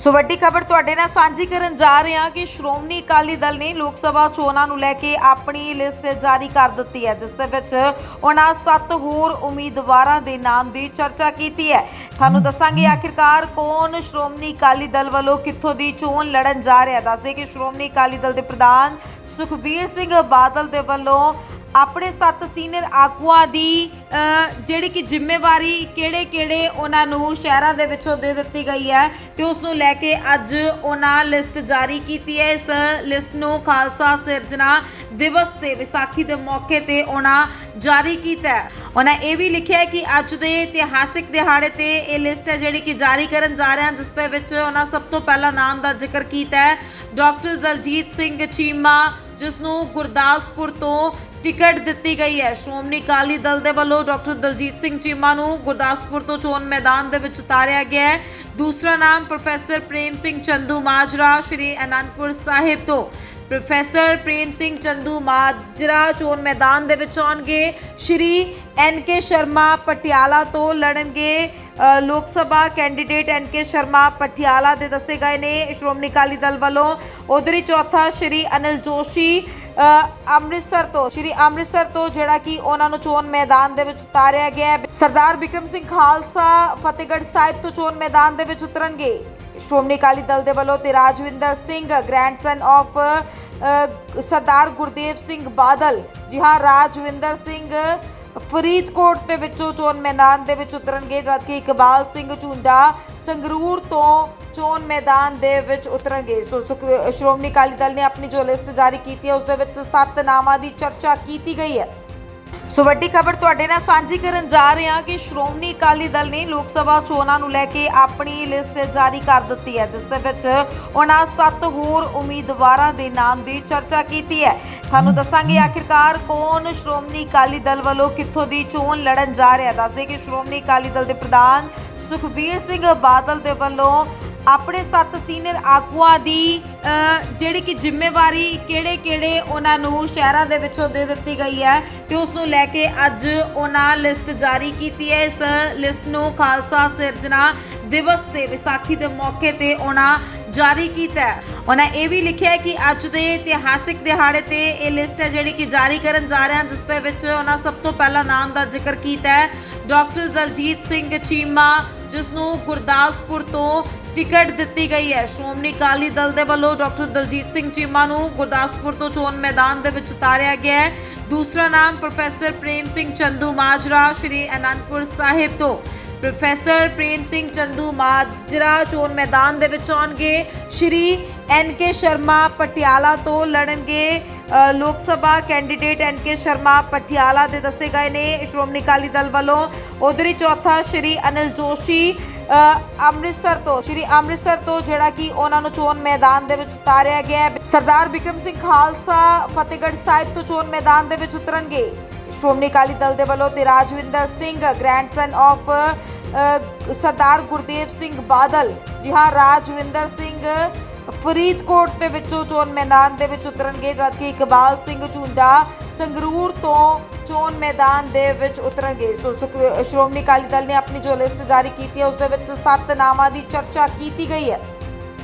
ਸੋ ਵੱਡੀ ਖਬਰ ਤੁਹਾਡੇ ਨਾਲ ਸਾਂਝੀ ਕਰਨ ਜਾ ਰਹੇ ਹਾਂ ਕਿ ਸ਼੍ਰੋਮਣੀ ਅਕਾਲੀ ਦਲ ਨੇ ਲੋਕ ਸਭਾ ਚੋਣਾਂ ਨੂੰ ਲੈ ਕੇ ਆਪਣੀ ਲਿਸਟ ਜਾਰੀ ਕਰ ਦਿੱਤੀ ਹੈ, ਜਿਸ ਦੇ ਵਿੱਚ ਉਹਨਾਂ ਸੱਤ ਹੋਰ ਉਮੀਦਵਾਰਾਂ ਦੇ ਨਾਮ ਦੀ ਚਰਚਾ ਕੀਤੀ ਹੈ। ਤੁਹਾਨੂੰ ਦੱਸਾਂਗੇ ਆਖਿਰਕਾਰ ਕੌਣ ਸ਼੍ਰੋਮਣੀ ਅਕਾਲੀ ਦਲ ਵੱਲੋਂ ਕਿੱਥੋਂ ਦੀ ਚੋਣ ਲੜਨ ਜਾ ਰਿਹਾ ਦੱਸਦੇ ਕਿ ਸ਼੍ਰੋਮਣੀ ਅਕਾਲੀ ਦਲ ਦੇ ਪ੍ਰਧਾਨ ਸੁਖਬੀਰ ਸਿੰਘ ਬਾਦਲ ਦੇ ਵੱਲੋਂ ਆਪਣੇ ਸੱਤ ਸੀਨੀਅਰ ਆਗੂਆਂ ਦੀ ਜਿਹੜੀ ਕਿ ਜ਼ਿੰਮੇਵਾਰੀ ਕਿਹੜੇ-ਕਿਹੜੇ ਉਹਨਾਂ ਨੂੰ ਸ਼ਹਿਰਾਂ ਦੇ ਵਿੱਚੋਂ ਦੇ ਦਿੱਤੀ ਗਈ ਹੈ ਤੇ ਉਸ ਨੂੰ ਲੈ ਕੇ ਅੱਜ ਉਹਨਾਂ ਲਿਸਟ ਜਾਰੀ ਕੀਤੀ ਹੈ। ਇਸ ਲਿਸਟ ਨੂੰ ਖਾਲਸਾ ਸਿਰਜਣਾ ਦਿਵਸ ਤੇ ਵਿਸਾਖੀ ਦੇ ਮੌਕੇ ਤੇ ਉਹਨਾਂ ਜਾਰੀ ਕੀਤਾ ਹੈ। ਉਹਨਾਂ ਇਹ ਵੀ ਲਿਖਿਆ ਕਿ ਅੱਜ ਦੇ ਇਤਿਹਾਸਿਕ ਦਿਹਾੜੇ ਤੇ ਇਹ ਲਿਸਟ ਹੈ ਜਿਹੜੀ ਕਿ ਜਾਰੀ ਕਰਨ ਜਾ ਰਹੇ ਹਨ, ਜਿਸ ਦੇ ਵਿੱਚ ਉਹਨਾਂ ਸਭ ਤੋਂ ਪਹਿਲਾ ਨਾਮ ਦਾ ਜ਼ਿਕਰ ਕੀਤਾ ਹੈ। ਡਾਕਟਰ ਦਲਜੀਤ ਸਿੰਘ ਚੀਮਾ ਜਿਸ ਨੂੰ ਗੁਰਦਾਸਪੁਰ ਤੋਂ ਟਿਕਟ ਦਿੱਤੀ ਗਈ ਹੈ। ਸ਼੍ਰੋਮਣੀ ਅਕਾਲੀ ਦਲ ਦੇ ਵੱਲੋਂ ਡਾਕਟਰ ਦਲਜੀਤ ਸਿੰਘ ਚੀਮਾ ਨੂੰ ਗੁਰਦਾਸਪੁਰ ਤੋਂ ਚੋਣ ਮੈਦਾਨ ਦੇ ਵਿੱਚ ਉਤਾਰਿਆ ਗਿਆ ਹੈ। ਦੂਸਰਾ ਨਾਮ ਪ੍ਰੋਫੈਸਰ ਪ੍ਰੇਮ ਸਿੰਘ ਚੰਦੂ ਮਾਜਰਾ, ਸ਼੍ਰੀ ਅਨੰਦਪੁਰ ਸਾਹਿਬ ਤੋਂ। ਪ੍ਰੋਫੈਸਰ ਪ੍ਰੇਮ ਸਿੰਘ ਚੰਦੂ ਮਾਜਰਾ ਚੋਣ ਮੈਦਾਨ ਦੇ ਵਿੱਚ ਆਉਣਗੇ। ਸ਼੍ਰੀ ਐਨ ਕੇ ਸ਼ਰਮਾ ਪਟਿਆਲਾ ਤੋਂ ਲੜਨਗੇ Lok Sabha candidate N K Sharma Patiala ਦੇ ਦੱਸੇ ਗਏ ਨੇ। ਸ਼੍ਰੋਮਣੀ ਅਕਾਲੀ ਦਲ ਵੱਲੋਂ ਉਧਰੀ ਚੌਥਾ ਸ਼੍ਰੀ ਅਨਿਲ ਜੋਸ਼ੀ ਅੰਮ੍ਰਿਤਸਰ ਤੋਂ, ਸ਼੍ਰੀ ਅੰਮ੍ਰਿਤਸਰ ਤੋਂ ਜਿਹੜਾ ਕਿ ਉਹਨਾਂ ਨੂੰ ਚੋਣ ਮੈਦਾਨ ਦੇ ਵਿੱਚ ਉਤਾਰਿਆ ਗਿਆ ਸਰਦਾਰ ਬਿਕਰਮ ਸਿੰਘ ਖਾਲਸਾ ਫਤਿਹਗੜ੍ਹ ਸਾਹਿਬ ਤੋਂ ਚੋਣ ਮੈਦਾਨ ਦੇ ਵਿੱਚ ਉਤਰਨਗੇ। ਸ਼੍ਰੋਮਣੀ ਅਕਾਲੀ ਦਲ ਦੇ ਵੱਲੋਂ ਤੇ ਰਾਜਵਿੰਦਰ ਸਿੰਘ ਗ੍ਰੈਂਡਸਨ ਆਫ ਸਰਦਾਰ ਗੁਰਦੇਵ ਸਿੰਘ ਬਾਦਲ। ਜੀ ਹਾਂ, ਰਾਜਵਿੰਦਰ ਸਿੰਘ ਫਰੀਦਕੋਟ ਦੇ ਵਿੱਚੋਂ ਚੋਣ ਮੈਦਾਨ ਦੇ ਵਿੱਚ ਉਤਰਨਗੇ, ਜਦਕਿ ਇਕਬਾਲ ਸਿੰਘ ਝੁੰਡਾ ਸੰਗਰੂਰ ਤੋਂ ਚੋਣ ਮੈਦਾਨ ਦੇ ਵਿੱਚ ਉਤਰਨਗੇ। ਸੋ, ਸੁਖ- ਸ਼੍ਰੋਮਣੀ ਅਕਾਲੀ ਦਲ ਨੇ ਆਪਣੀ ਜੋ ਲਿਸਟ ਜਾਰੀ ਕੀਤੀ ਹੈ, ਉਸ ਦੇ ਵਿੱਚ ਸੱਤ ਨਾਵਾਂ ਦੀ ਚਰਚਾ ਕੀਤੀ ਗਈ ਹੈ। ਸੋ ਵੱਡੀ ਖਬਰ ਤੁਹਾਡੇ ਨਾਲ ਸਾਂਝੀ ਕਰਨ ਜਾ ਰਹੇ ਹਾਂ ਕਿ ਸ਼੍ਰੋਮਣੀ ਅਕਾਲੀ ਦਲ ਨੇ ਲੋਕ ਸਭਾ ਚੋਣਾਂ ਨੂੰ ਲੈ ਕੇ ਆਪਣੀ ਲਿਸਟ ਜਾਰੀ ਕਰ ਦਿੱਤੀ ਹੈ, ਜਿਸ ਦੇ ਵਿੱਚ ਉਹਨਾਂ ਸੱਤ ਹੋਰ ਉਮੀਦਵਾਰਾਂ ਦੇ ਨਾਮ ਦੀ ਚਰਚਾ ਕੀਤੀ ਹੈ। ਤੁਹਾਨੂੰ ਦੱਸਾਂਗੇ ਆਖਿਰਕਾਰ ਕੌਣ ਸ਼੍ਰੋਮਣੀ ਅਕਾਲੀ ਦਲ ਵੱਲੋਂ ਕਿੱਥੋਂ ਦੀ ਚੋਣ ਲੜਨ ਜਾ ਰਿਹਾ ਦੱਸਦੇ ਕਿ ਸ਼੍ਰੋਮਣੀ ਅਕਾਲੀ ਦਲ ਦੇ ਪ੍ਰਧਾਨ ਸੁਖਬੀਰ ਸਿੰਘ ਬਾਦਲ ਦੇ ਵੱਲੋਂ ਆਪਣੇ ਸੱਤ ਸੀਨੀਅਰ ਆਗੂਆਂ ਦੀ ਜਿਹੜੀ ਕਿ ਜ਼ਿੰਮੇਵਾਰੀ ਕਿਹੜੇ-ਕਿਹੜੇ ਉਹਨਾਂ ਨੂੰ ਸ਼ਹਿਰਾਂ ਦੇ ਵਿੱਚੋਂ ਦੇ ਦਿੱਤੀ ਗਈ ਹੈ ਤੇ ਉਸ ਨੂੰ ਲੈ ਕੇ ਅੱਜ ਉਹਨਾਂ ਲਿਸਟ ਜਾਰੀ ਕੀਤੀ ਹੈ। ਇਸ ਲਿਸਟ ਨੂੰ ਖਾਲਸਾ ਸਿਰਜਣਾ ਦਿਵਸ ਤੇ ਵਿਸਾਖੀ ਦੇ ਮੌਕੇ ਤੇ ਉਹਨਾਂ ਜਾਰੀ ਕੀਤਾ ਉਹਨਾਂ ਇਹ ਵੀ ਲਿਖਿਆ ਕਿ ਅੱਜ ਦੇ ਇਤਿਹਾਸਿਕ ਦਿਹਾੜੇ ਤੇ ਇਹ ਲਿਸਟ ਹੈ ਜਿਹੜੀ ਕਿ ਜਾਰੀ ਕਰਨ ਜਾ ਰਹੇ ਹਨ, ਜਿਸ ਦੇ ਵਿੱਚ ਉਹਨਾਂ ਸਭ ਤੋਂ ਪਹਿਲਾ ਨਾਮ ਦਾ ਜ਼ਿਕਰ ਕੀਤਾ ਹੈ। ਡਾਕਟਰ ਦਲਜੀਤ ਸਿੰਘ ਚੀਮਾ ਜਿਸ ਨੂੰ ਗੁਰਦਾਸਪੁਰ ਤੋਂ ਟਿਕਟ ਦਿੱਤੀ ਗਈ ਹੈ। ਸ਼੍ਰੋਮਣੀ ਅਕਾਲੀ ਦਲ ਦੇ ਵੱਲੋਂ ਡਾਕਟਰ ਦਲਜੀਤ ਸਿੰਘ ਚੀਮਾ ਨੂੰ ਗੁਰਦਾਸਪੁਰ ਤੋਂ ਚੋਣ ਮੈਦਾਨ ਦੇ ਵਿੱਚ ਉਤਾਰਿਆ ਗਿਆ ਹੈ। ਦੂਸਰਾ ਨਾਮ ਪ੍ਰੋਫੈਸਰ ਪ੍ਰੇਮ ਸਿੰਘ ਚੰਦੂ ਮਾਜਰਾ ਸ਼੍ਰੀ ਅਨੰਦਪੁਰ ਸਾਹਿਬ ਤੋਂ। ਪ੍ਰੋਫੈਸਰ ਪ੍ਰੇਮ ਸਿੰਘ ਚੰਦੂ ਮਾਜਰਾ ਚੋਣ ਮੈਦਾਨ ਦੇ ਵਿੱਚ ਆਉਣਗੇ। ਸ਼੍ਰੀ ਐਨ ਕੇ ਸ਼ਰਮਾ ਪਟਿਆਲਾ ਤੋਂ ਲੜਨਗੇ। Lok Sabha candidate N K Sharma Patiala ਦੇ ਦੱਸੇ ਗਏ ਨੇ। ਸ਼੍ਰੋਮਣੀ ਅਕਾਲੀ ਦਲ ਵੱਲੋਂ ਉਧਰੀ ਚੌਥਾ ਸ਼੍ਰੀ ਅਨਿਲ ਜੋਸ਼ੀ ਅੰਮ੍ਰਿਤਸਰ ਤੋਂ, ਸ਼੍ਰੀ ਅੰਮ੍ਰਿਤਸਰ ਤੋਂ ਜਿਹੜਾ ਕਿ ਉਹਨਾਂ ਨੂੰ ਚੋਣ ਮੈਦਾਨ ਦੇ ਵਿੱਚ ਉਤਾਰਿਆ ਗਿਆ ਹੈ। ਸਰਦਾਰ ਬਿਕਰਮ ਸਿੰਘ ਖਾਲਸਾ ਫਤਿਹਗੜ੍ਹ ਸਾਹਿਬ ਤੋਂ ਚੋਣ ਮੈਦਾਨ ਦੇ ਵਿੱਚ ਉਤਰਨਗੇ। ਸ਼੍ਰੋਮਣੀ ਅਕਾਲੀ ਦਲ ਦੇ ਵੱਲੋਂ ਤੇ ਰਾਜਵਿੰਦਰ ਸਿੰਘ ਗ੍ਰੈਂਡਸਨ ਆਫ ਸਰਦਾਰ ਗੁਰਦੇਵ ਸਿੰਘ ਬਾਦਲ। ਜੀ ਹਾਂ, ਰਾਜਵਿੰਦਰ ਸਿੰਘ ਫਰੀਦਕੋਟ ਦੇ ਵਿੱਚੋਂ ਚੋਣ ਮੈਦਾਨ ਦੇ ਵਿੱਚ ਉਤਰਨਗੇ, ਜਦਕਿ ਇਕਬਾਲ ਸਿੰਘ ਝੁੰਡਾ ਸੰਗਰੂਰ ਤੋਂ ਚੋਣ ਮੈਦਾਨ ਦੇ ਵਿੱਚ ਉਤਰਨਗੇ। ਸੋ ਸ਼੍ਰੋਮਣੀ ਅਕਾਲੀ ਦਲ ਨੇ ਆਪਣੀ ਜੋ ਲਿਸਟ ਜਾਰੀ ਕੀਤੀ ਹੈ, ਉਸ ਦੇ ਵਿੱਚ ਸੱਤ ਨਾਵਾਂ ਦੀ ਚਰਚਾ ਕੀਤੀ ਗਈ ਹੈ।